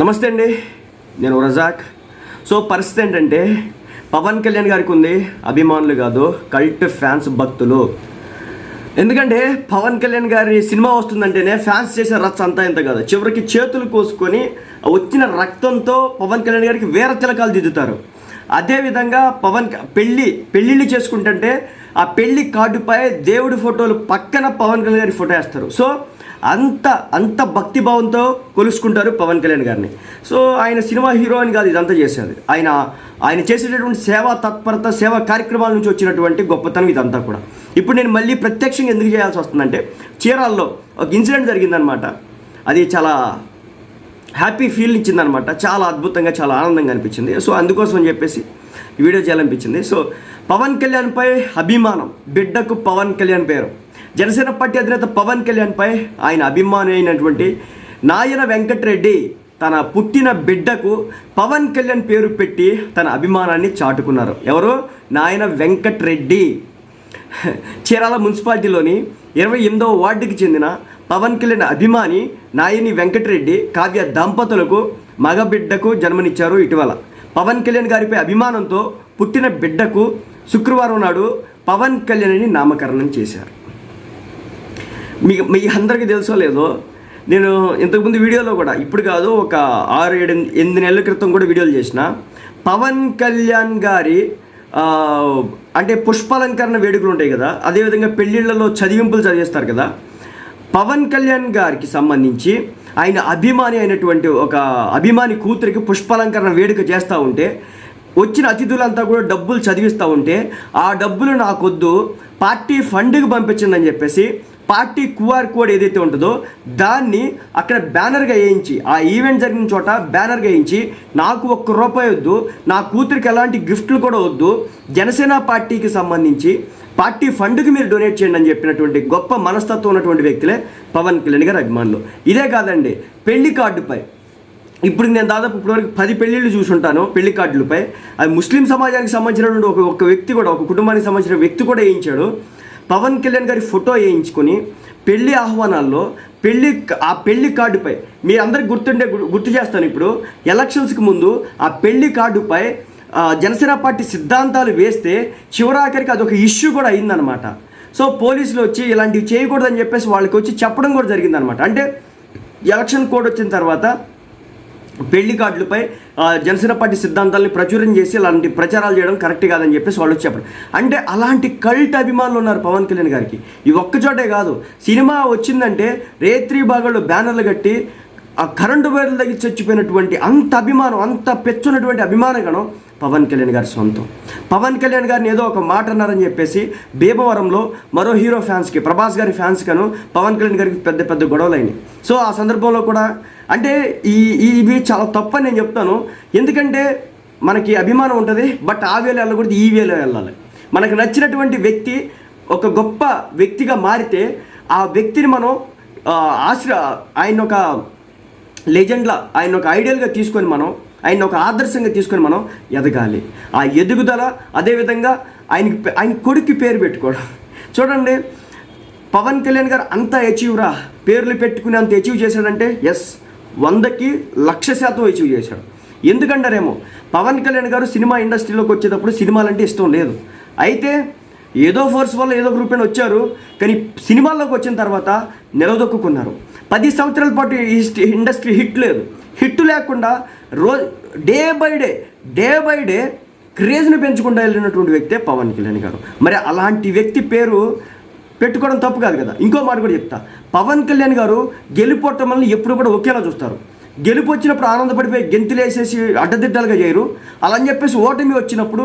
నమస్తే అండి నేను రజాక్. సో పరిస్థితి ఏంటంటే పవన్ కళ్యాణ్ గారికి ఉంది అభిమానులు కాదు కల్ట్ ఫ్యాన్స్ భక్తులు. ఎందుకంటే పవన్ కళ్యాణ్ గారి సినిమా వస్తుందంటేనే ఫ్యాన్స్ చేసే రచ్చ అంతా ఇంత కాదు. చివరికి చేతులు కోసుకొని వచ్చిన రక్తంతో పవన్ కళ్యాణ్ గారికి వేరే తిలకాలు దిద్దుతారు. అదేవిధంగా పవన్ పెళ్ళి పెళ్ళిళ్ళు చేసుకుంటుంటే ఆ పెళ్ళి కార్డుపై దేవుడి ఫోటోలు పక్కన పవన్ కళ్యాణ్ గారి ఫోటో వేస్తారు. సో అంత అంత భక్తిభావంతో కొలుసుకుంటారు పవన్ కళ్యాణ్ గారిని. సో ఆయన సినిమా హీరో అని కాదు ఇదంతా చేసేది. ఆయన ఆయన చేసేటటువంటి సేవా తత్పరత సేవా కార్యక్రమాల నుంచి వచ్చినటువంటి గొప్పతనం ఇదంతా కూడా. ఇప్పుడు నేను మళ్ళీ ప్రత్యక్షంగా ఎందుకు చేయాల్సి వస్తుందంటే చీరాల్లో ఒక ఇన్సిడెంట్ జరిగిందనమాట అది చాలా హ్యాపీ ఫీల్ ఇచ్చిందనమాట. చాలా అద్భుతంగా చాలా ఆనందంగా అనిపించింది. సో అందుకోసం అని చెప్పేసి ఈ వీడియో చేయాలనిపించింది. సో పవన్ కళ్యాణ్పై అభిమానం బిడ్డకు పవన్ కళ్యాణ్ పేరు. జనసేన పార్టీ అధినేత పవన్ కళ్యాణ్పై ఆయన అభిమాని అయినటువంటి నాయన వెంకటరెడ్డి తన పుట్టిన బిడ్డకు పవన్ కళ్యాణ్ పేరు పెట్టి తన అభిమానాన్ని చాటుకున్నారు. ఎవరు? నాయన వెంకటరెడ్డి. చీరాల మున్సిపాలిటీలోని ఇరవై ఎనిమిదవ వార్డుకి చెందిన పవన్ కళ్యాణ్ అభిమాని నాయని వెంకటరెడ్డి కావ్య దంపతులకు మగబిడ్డకు జన్మనిచ్చారు ఇటీవల. పవన్ కళ్యాణ్ గారిపై అభిమానంతో పుట్టిన బిడ్డకు శుక్రవారం నాడు పవన్ కళ్యాణ్ని నామకరణం చేశారు. మీ మీ అందరికీ తెలుసో లేదో నేను ఇంతకుముందు వీడియోలో కూడా ఇప్పుడు కాదు ఒక ఆరు ఏడు ఎనిమిది నెలల క్రితం కూడా వీడియోలు చేసిన పవన్ కళ్యాణ్ గారి అంటే పుష్పాలంకరణ వేడుకలు ఉంటాయి కదా అదేవిధంగా పెళ్ళిళ్ళలో చదివింపులు చదివేస్తారు కదా పవన్ కళ్యాణ్ గారికి సంబంధించి ఆయన అభిమాని అయినటువంటి ఒక అభిమాని కూతురికి పుష్పాలంకరణ వేడుక చేస్తూ ఉంటే వచ్చిన అతిథులంతా కూడా డబ్బులు చదివిస్తూ ఉంటే ఆ డబ్బులు నాకొద్దు పార్టీ ఫండ్కి పంపించిందని చెప్పేసి పార్టీ క్యూఆర్ కోడ్ ఏదైతే ఉంటుందో దాన్ని అక్కడ బ్యానర్గా వేయించి ఆ ఈవెంట్ జరిగిన చోట బ్యానర్గా వేయించి నాకు ఒక్క రూపాయి వద్దు నా కూతురికి ఎలాంటి గిఫ్ట్లు కూడా వద్దు జనసేన పార్టీకి సంబంధించి పార్టీ ఫండ్కి మీరు డొనేట్ చేయండి అని చెప్పినటువంటి గొప్ప మనస్తత్వం ఉన్నటువంటి వ్యక్తులే పవన్ కళ్యాణ్ గారి అభిమానులు. ఇదే కాదండి పెళ్ళి కార్డుపై. ఇప్పుడు నేను దాదాపు ఇప్పటివరకు పది పెళ్ళిళ్ళు చూసుంటాను పెళ్ళి కార్డులపై. అది ముస్లిం సమాజానికి సంబంధించినటువంటి ఒక ఒక వ్యక్తి కూడా ఒక కుటుంబానికి సంబంధించిన వ్యక్తి కూడా వేయించాడు. పవన్ కళ్యాణ్ గారి ఫోటో వేయించుకొని పెళ్ళి ఆహ్వానాల్లో పెళ్ళి ఆ పెళ్ళి కార్డుపై మీ అందరికి గుర్తుండే గుర్తు చేస్తాను ఇప్పుడు ఎలక్షన్స్కి ముందు ఆ పెళ్ళి కార్డుపై జనసేన పార్టీ సిద్ధాంతాలు వేస్తే చివరాఖరికి అదొక ఇష్యూ కూడా అయిందనమాట సో పోలీసులు వచ్చి ఇలాంటివి చేయకూడదని చెప్పేసి వాళ్ళకి వచ్చి చెప్పడం కూడా జరిగిందనమాట అంటే ఎలక్షన్ కోడ్ వచ్చిన తర్వాత పెళ్ళి కార్డులపై జనసేన పార్టీ సిద్ధాంతాలని ప్రచురం చేసి అలాంటి ప్రచారాలు చేయడం కరెక్ట్ కాదని చెప్పేసి వాళ్ళు వచ్చి చెప్పడం. అంటే అలాంటి కల్ట్ అభిమానులు ఉన్నారు పవన్ కళ్యాణ్ గారికి. ఈ ఒక్కచోటే కాదు. సినిమా వచ్చిందంటే రేత్రి భాగంలో బ్యానర్లు కట్టి ఆ కరెంటు వైర్ల దగ్గర చచ్చిపోయినటువంటి అంత అభిమానం అంత పెచ్చున్నటువంటి అభిమానగణం పవన్ కళ్యాణ్ గారి సొంతం. పవన్ కళ్యాణ్ గారిని ఏదో ఒక మాట అన్నారని చెప్పేసి భీమవరంలో మరో హీరో ఫ్యాన్స్కి ప్రభాస్ గారి ఫ్యాన్స్కను పవన్ కళ్యాణ్ గారికి పెద్ద పెద్ద గొడవలు అయినాయి సో ఆ సందర్భంలో కూడా అంటే ఈ ఇవి చాలా తప్పని నేను చెప్తాను. ఎందుకంటే మనకి అభిమానం ఉంటుంది బట్ ఆ వేలో వెళ్ళకూడదు ఈ వేలో వెళ్ళాలి. మనకు నచ్చినటువంటి వ్యక్తి ఒక గొప్ప వ్యక్తిగా మారితే ఆ వ్యక్తిని మనం ఆశ్ర ఆయన ఒక లెజెండ్లా ఆయన ఒక ఐడియల్గా తీసుకొని మనం ఆయన ఒక ఆదర్శంగా తీసుకొని మనం ఎదగాలి. ఆ ఎదుగుదల అదేవిధంగా ఆయనకి ఆయన కొడుక్కి పేరు పెట్టుకోవడం. చూడండి పవన్ కళ్యాణ్ గారు అంత అచీవ్ రా. పేర్లు పెట్టుకుని అంత అచీవ్ చేశాడంటే ఎస్ వందకి లక్ష శాతం అచీవ్ చేశాడు. ఎందుకంటారేమో పవన్ కళ్యాణ్ గారు సినిమా ఇండస్ట్రీలోకి వచ్చేటప్పుడు సినిమాలంటే ఇష్టం లేదు. అయితే ఏదో ఫోర్స్ వల్ల ఏదో గ్రూప్ వచ్చారు కానీ సినిమాల్లోకి వచ్చిన తర్వాత నిలదొక్కున్నారు పది సంవత్సరాల పాటు ఇండస్ట్రీ హిట్ లేదు. హిట్ లేకుండా రోజు day by day day by day క్రేజ్ని పెంచుకుంటూ వెళ్ళినటువంటి వ్యక్తే పవన్ కళ్యాణ్ గారు. మరి అలాంటి వ్యక్తి పేరు పెట్టుకోవడం తప్పు కాదు కదా. ఇంకో మాట కూడా చెప్తా. పవన్ కళ్యాణ్ గారు గెలిపోవటం వల్ల ఎప్పుడు కూడా ఒకేలా చూస్తారు. గెలుపు వచ్చినప్పుడు ఆనందపడిపోయి గెంతులేసేసి అడ్డదిడ్డాలుగా చేయరు. అలా అని చెప్పేసి ఓటమి వచ్చినప్పుడు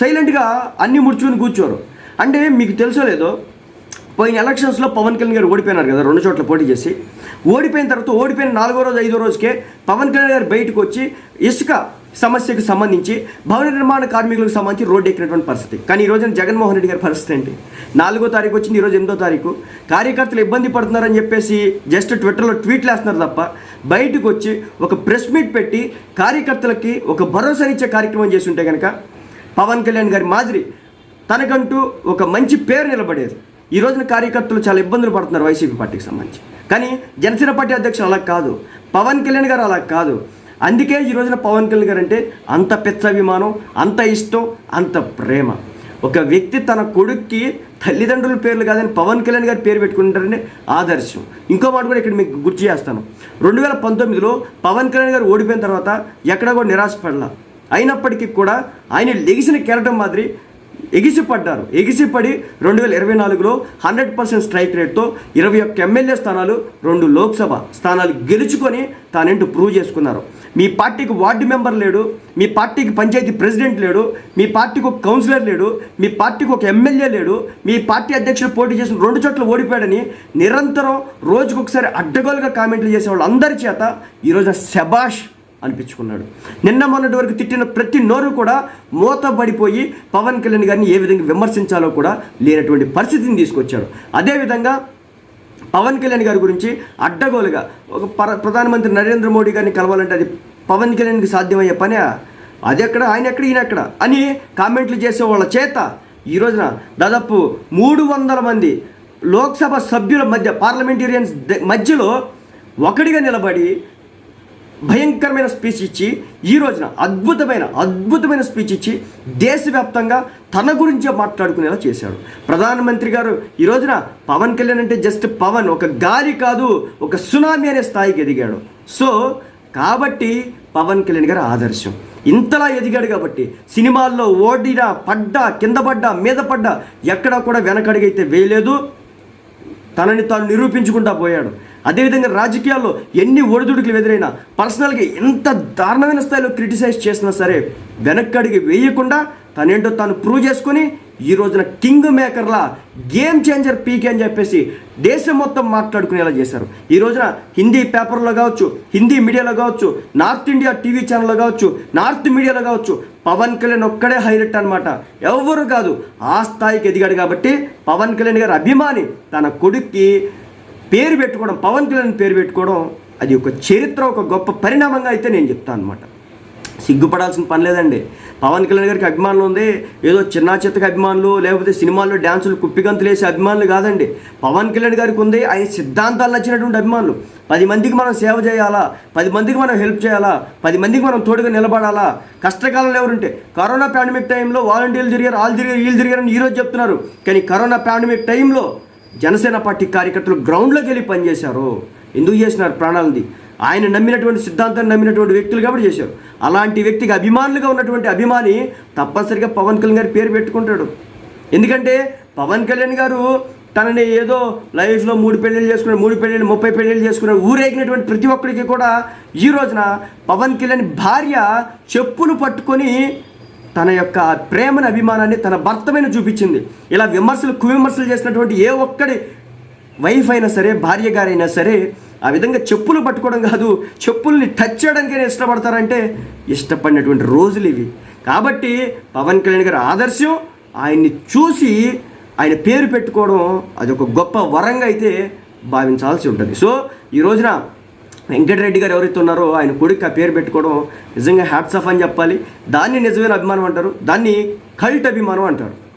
సైలెంట్గా అన్ని ముడుచుకొని కూర్చోరు. అంటే మీకు తెలుసో లేదో పోయిన ఎలక్షన్స్లో పవన్ కళ్యాణ్ గారు ఓడిపోయినారు కదా రెండు చోట్ల పోటీ చేసి. ఓడిపోయిన తర్వాత ఓడిపోయిన నాలుగో రోజు ఐదో రోజుకే పవన్ కళ్యాణ్ గారు బయటకు వచ్చి ఇసుక సమస్యకు సంబంధించి భవన నిర్మాణ కార్మికులకు సంబంధించి రోడ్డు ఎక్కినటువంటి పరిస్థితి. కానీ ఈ రోజున జగన్మోహన్ రెడ్డి గారి పరిస్థితి ఏంటి? నాలుగో తారీఖు వచ్చింది ఈరోజు ఎనిమిదో తారీఖు. కార్యకర్తలు ఇబ్బంది పడుతున్నారని చెప్పేసి జస్ట్ ట్విట్టర్లో ట్వీట్లు వేస్తున్నారు తప్ప బయటకు వచ్చి ఒక ప్రెస్ మీట్ పెట్టి కార్యకర్తలకి ఒక భరోసానిచ్చే కార్యక్రమం చేసి ఉంటే కనుక పవన్ కళ్యాణ్ గారి మాదిరి తనకంటూ ఒక మంచి పేరు నిలబడేది. ఈ రోజున కార్యకర్తలు చాలా ఇబ్బందులు పడుతున్నారు వైసీపీ పార్టీకి సంబంధించి. కానీ జనసేన పార్టీ అధ్యక్షులు అలా కాదు. పవన్ కళ్యాణ్ గారు అలా కాదు. అందుకే ఈ రోజున పవన్ కళ్యాణ్ గారు అంటే అంత పెచ్చ అభిమానం అంత ఇష్టం అంత ప్రేమ. ఒక వ్యక్తి తన కొడుక్కి తల్లిదండ్రుల పేర్లు కాదని పవన్ కళ్యాణ్ గారి పేరు పెట్టుకుంటారని ఆదర్శం. ఇంకో మాట కూడా ఇక్కడ మీకు గుర్తు చేస్తాను. రెండు వేల పంతొమ్మిదిలో పవన్ కళ్యాణ్ గారు ఓడిపోయిన తర్వాత ఎక్కడ కూడా నిరాశపడలా. అయినప్పటికీ కూడా ఆయన లెగిసిన కెరటం మాదిరి ఎగిసిపడ్డారు. ఎగిసిపడి రెండు వేల ఇరవై నాలుగులో హండ్రెడ్ పర్సెంట్ స్ట్రైక్ రేట్తో ఇరవై ఒక్క ఎమ్మెల్యే స్థానాలు రెండు లోక్సభ స్థానాలు గెలుచుకొని తానేంటో ప్రూవ్ చేసుకున్నారు. మీ పార్టీకి వార్డు మెంబర్ లేడు మీ పార్టీకి పంచాయతీ ప్రెసిడెంట్ లేడు మీ పార్టీకి ఒక కౌన్సిలర్ లేడు మీ పార్టీకి ఒక ఎమ్మెల్యే లేడు మీ పార్టీ అధ్యక్షుడు పోటీ చేసిన రెండు చోట్ల ఓడిపోయాడని నిరంతరం రోజుకొకసారి అడ్డగోలుగా కామెంట్లు చేసే వాళ్ళందరి చేత ఈరోజు శబాష్ అనిపించుకున్నాడు. నిన్న మొన్నటి వరకు తిట్టిన ప్రతి నోరు కూడా మూతబడిపోయి పవన్ కళ్యాణ్ గారిని ఏ విధంగా విమర్శించాలో కూడా లేనటువంటి పరిస్థితిని తీసుకొచ్చాడు. అదేవిధంగా పవన్ కళ్యాణ్ గారి గురించి అడ్డగోలుగా ఒక ప్ర ప్రధానమంత్రి నరేంద్ర మోడీ గారిని కలవాలంటే అది పవన్ కళ్యాణ్కి సాధ్యమయ్యే పనే. అది ఎక్కడ? ఆయన ఎక్కడ? ఈయన ఎక్కడ? అని కామెంట్లు చేసే వాళ్ళ చేత ఈ రోజున దాదాపు మూడు వందల మంది లోక్సభ సభ్యుల మధ్య పార్లమెంటేరియన్స్ మధ్యలో ఒకటిగా నిలబడి భయంకరమైన స్పీచ్ ఇచ్చి ఈ రోజున అద్భుతమైన అద్భుతమైన స్పీచ్ ఇచ్చి దేశవ్యాప్తంగా తన గురించే మాట్లాడుకునేలా చేశాడు. ప్రధానమంత్రి గారు ఈ రోజున పవన్ కళ్యాణ్ అంటే జస్ట్ పవన్ ఒక గాలి కాదు ఒక సునామీ అనే స్థాయికి ఎదిగాడు. సో కాబట్టి పవన్ కళ్యాణ్ గారు ఆదర్శం. ఇంతలా ఎదిగాడు కాబట్టి సినిమాల్లో ఓడినా పడ్డా కింద పడ్డా మీద పడ్డా ఎక్కడా కూడా వెనకడిగైతే వేయలేదు. తనని తాను నిరూపించుకుంటా పోయాడు. అదేవిధంగా రాజకీయాల్లో ఎన్ని ఒడిదుడుకులు ఎదురైనా పర్సనల్గా ఎంత దారుణమైన స్థాయిలో క్రిటిసైజ్ చేసినా సరే వెనక్కడికి వేయకుండా తనేంటో తాను ప్రూవ్ చేసుకొని ఈ రోజున కింగ్ మేకర్లా గేమ్ చేంజర్ పీకే అని చెప్పేసి దేశం మొత్తం మాట్లాడుకునేలా చేశారు. ఈ రోజున హిందీ పేపర్లో కావచ్చు హిందీ మీడియాలో కావచ్చు నార్త్ ఇండియా టీవీ ఛానల్లో కావచ్చు నార్త్ మీడియాలో కావచ్చు పవన్ కళ్యాణ్ ఒక్కడే హైలైట్ అనమాట ఎవరు కాదు ఆ స్థాయికి ఎదిగాడు కాబట్టి పవన్ కళ్యాణ్ గారి అభిమాని తన కొడుక్కి పేరు పెట్టుకోవడం పవన్ కళ్యాణ్ పేరు పెట్టుకోవడం అది ఒక చరిత్ర ఒక గొప్ప పరిణామంగా అయితే నేను చెప్తాను అనమాట సిగ్గుపడాల్సిన పని లేదండి. పవన్ కళ్యాణ్ గారికి అభిమానులు ఉంది. ఏదో చిన్న చిత్తకి అభిమానులు లేకపోతే సినిమాల్లో డ్యాన్సులు కుప్పిగంతులు వేసే అభిమానులు కాదండి. పవన్ కళ్యాణ్ గారికి ఉంది. ఆయన సిద్ధాంతాలు నచ్చినటువంటి అభిమానులు. పది మందికి మనం సేవ చేయాలా? పది మందికి మనం హెల్ప్ చేయాలా? పది మందికి మనం తోడుగా నిలబడాలా? కష్టకాలంలో ఎవరుంటే? కరోనా పాండమిక్ టైంలో వాలంటీర్లు తిరిగారు వాళ్ళు తిరిగారు వీళ్ళు తిరిగారని ఈరోజు చెప్తున్నారు. కానీ కరోనా పాండమిక్ టైంలో జనసేన పార్టీ కార్యకర్తలు గ్రౌండ్లోకి వెళ్ళి పనిచేశారు. ఎందుకు చేసినారు ప్రాణాలది? ఆయన నమ్మినటువంటి సిద్ధాంతాన్ని నమ్మినటువంటి వ్యక్తులు కాబట్టి చేశారు. అలాంటి వ్యక్తికి అభిమానులుగా ఉన్నటువంటి అభిమాని తప్పనిసరిగా పవన్ కళ్యాణ్ గారి పేరు పెట్టుకుంటాడు. ఎందుకంటే పవన్ కళ్యాణ్ గారు తనని ఏదో లైఫ్లో మూడు పెళ్ళిళ్ళు చేసుకున్నాడు మూడు పెళ్ళిళ్ళు ముప్పై పెళ్ళిళ్ళు చేసుకున్నాడు ఊరేగినటువంటి ప్రతి ఒక్కరికి కూడా ఈ రోజున పవన్ కళ్యాణ్ భార్య చెప్పులు పట్టుకొని తన యొక్క ప్రేమను అభిమానాన్ని తన భర్త మీద చూపించింది. ఇలా విమర్శలు కువిమర్శలు చేసినటువంటి ఏ ఒక్కడి వైఫ్ అయినా సరే భార్య గారైనా సరే ఆ విధంగా చెప్పులు పట్టుకోవడం కాదు చెప్పుల్ని టచ్ చేయడానికే ఇష్టపడతారంటే ఇష్టపడినటువంటి రోజులు ఇవి. కాబట్టి పవన్ కళ్యాణ్ గారి ఆదర్శం ఆయన్ని చూసి ఆయన పేరు పెట్టుకోవడం అది ఒక గొప్ప వరంగా అయితే భావించాల్సి ఉంటుంది. సో ఈ రోజున వెంకటరెడ్డి గారు ఎవరైతే ఉన్నారో ఆయన కొడుకు ఆ పేరు పెట్టుకోవడం నిజంగా హ్యాట్స్ ఆఫ్ అని చెప్పాలి. దాన్ని నిజమైన అభిమానం అంటారు దాన్ని కల్ట్ అభిమానం అంటారు.